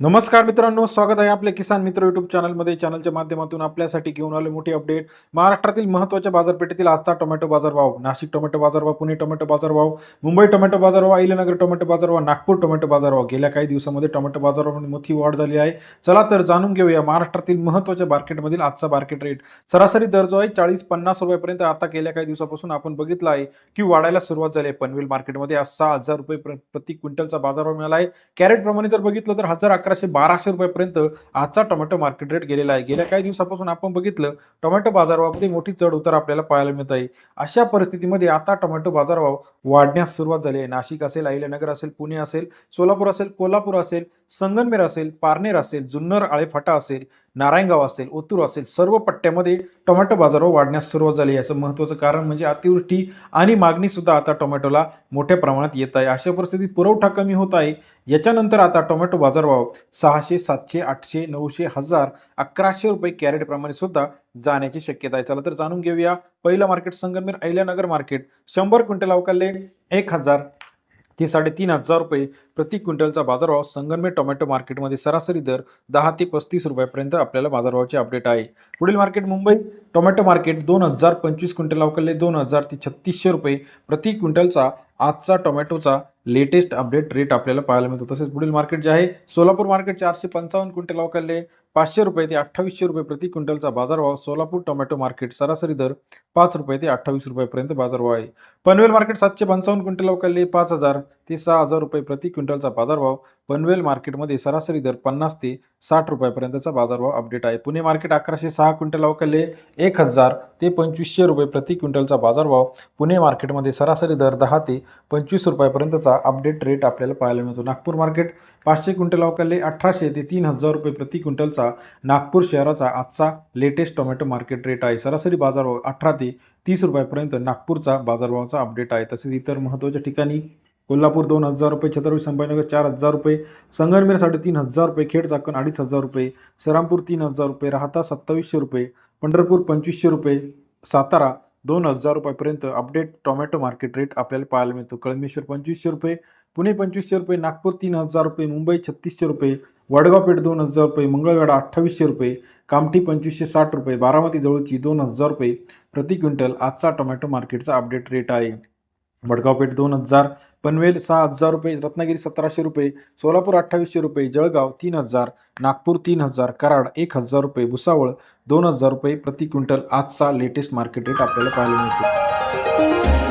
नमस्कार मित्रांनो स्वागत आहे आपल्या किसान मित्र युट्यूब चॅनलमध्ये चॅनलच्या माध्यमातून आपल्यासाठी घेऊन आले मोठी अपडेट महाराष्ट्रातील महत्त्वाच्या बाजारपेठेतील आजचा टोमॅटो बाजारभाव. नाशिक टोमॅटो बाजारभाव पुणे टोमॅटो बाजारभाव मुंबई टोमॅटो बाजारभाव अहिल्यानगर टोमॅटो बाजारभाव नागपूर टोमॅटो बाजारभाव. गेल्या काही दिवसामध्ये टोमॅटो बाजारभावामध्ये मोठी वाढ झाली आहे. चला तर जाणून घेऊया महाराष्ट्रातील महत्त्वाच्या मार्केटमधील आजचा मार्केट रेट सरासरी दर जो आहे चाळीस पन्नास रुपयापर्यंत. आता गेल्या काही दिवसापासून आपण बघितलं आहे की वाढायला सुरुवात झाली आहे. पनवेल मार्केटमध्ये आज सहा हजार रुपये प्रति क्विंटलचा बाजारभाव मिळाला आहे. कॅरेटप्रमाणे जर बघितलं तर हजार अकराशे बाराशे रुपयापर्यंत आजचा टोमॅटो मार्केट रेट गेलेला आहे. गेल्या काही दिवसापासून आपण बघितलं टोमॅटो बाजारभावामध्ये मोठी चढ उतार आपल्याला पाहायला मिळत आहे. अशा परिस्थितीमध्ये आता टोमॅटो बाजारभाव वाढण्यास सुरुवात झाली आहे. नाशिक असेल अहिल्यानगर असेल पुणे असेल सोलापूर असेल कोल्हापूर असेल संगनमेर असेल पारनेर असेल जुन्नर आळेफाटा असेल नारायणगाव असेल ओतूर असेल सर्व पट्ट्यामध्ये टोमॅटो बाजारभाव वाढण्यास सुरुवात झाली आहे. याचं महत्त्वाचं कारण म्हणजे अतिवृष्टी आणि मागणीसुद्धा आता टोमॅटोला मोठ्या प्रमाणात येत आहे. अशा परिस्थितीत पुरवठा कमी होत आहे. याच्यानंतर आता टोमॅटो बाजारभाव सहाशे सातशे आठशे नऊशे हजार अकराशे रुपये कॅरेटप्रमाणे सुद्धा जाण्याची शक्यता आहे. चला तर जाणून घेऊया. पहिलं मार्केट संगमेर अहिल्यानगर मार्केट. शंभर क्विंटल अवकाले एक हजार ते साडेतीन हजार रुपये प्रति क्विंटलचा बाजारभाव संगमनेर टोमॅटो मार्केटमध्ये सरासरी दर दहा ते पस्तीस रुपयापर्यंत आपल्याला बाजारभावाचे अपडेट आहे. पुढील मार्केट मुंबई टोमॅटो मार्केट दोन हजार पंचवीस क्विंटल अवकलले दोन हजार ते छत्तीसशे रुपये प्रति क्विंटलचा आजचा टोमॅटोचा लेटेस्ट अपडेट रेट आपल्याला पाहायला मिळतो. तसेच पुढील मार्केट जे आहे सोलापूर मार्केट चारशे पंचावन्न क्विंटल अवकलले पाचशे रुपये ते अठ्ठावीसशे रुपये प्रति क्विंटलचा बाजारभाव सोलापूर टोमॅटो मार्केट सरासरी दर पाच रुपये ते अठ्ठावीस रुपयापर्यंत बाजारभाव आहे. पनवेल मार्केट सातशे पंचावन्न क्विंटल अवकाले पाच हजार ते सहा हजार रुपये प्रति क्विंटलचा बाजारभाव. पनवेल मार्केटमध्ये सरासरी दर पन्नास ते साठ रुपयापर्यंतचा बाजारभाव अपडेट आहे. पुणे मार्केट अकराशे सहा क्विंटल अवकाले एक हजार ते पंचवीसशे रुपये प्रति क्विंटलचा बाजारभाव. पुणे मार्केटमध्ये सरासरी दर दहा ते पंचवीस रुपयापर्यंतचा अपडेट रेट आपल्याला पाहायला मिळतो. नागपूर मार्केट पाचशे क्विंटल अवकाले अठराशे ते तीन हजार रुपये प्रति क्विंटलचा नागपूर शहराचा आजचा लेटेस्ट टोमॅटो मार्केट रेट आहे. सरासरी बाजारभाव अठरा ते तीस रुपयापर्यंत नागपूरचा बाजारभावाचा अपडेट आहे. तसेच इतर महत्त्वाच्या ठिकाणी कोल्हापूर दोन हजार रुपये छत्रपती संभाजीनगर चार हजार रुपये संगमनेर साडेतीन हजार रुपये खेड चाकण अडीच हजार रुपये श्रीरामपूर तीन हजार रुपये राहता सत्तावीसशे रुपये पंढरपूर पंचवीसशे रुपये सातारा दोन हजार रुपयापर्यंत अपडेट टोमॅटो मार्केट रेट आपल्याला पाहायला मिळतो. कळमेश्वर पंचवीसशे रुपये पुणे पंचवीसशे रुपये नागपूर तीन हजार रुपये मुंबई छत्तीसशे रुपये वडगाव पेठ दोन हजार रुपये मंगळवेढा अठ्ठावीसशे रुपये कामठी पंचवीसशे साठ रुपये बारामती जवळची दोन हजार रुपये प्रति क्विंटल आजचा टोमॅटो मार्केटचा अपडेट रेट आहे. वडगाव पेठ दोन हजार पनवेल सहा हजार रुपये रत्नागिरी सतराशे रुपये सोलापूर अठ्ठावीसशे रुपये जळगाव तीन हजार नागपूर तीन हजार कराड एक हजार रुपये भुसावळ दोन हजार रुपये प्रति क्विंटल. आजचा लेटेस्ट मार्केट रेट आपल्याला पाहायला मिळतो.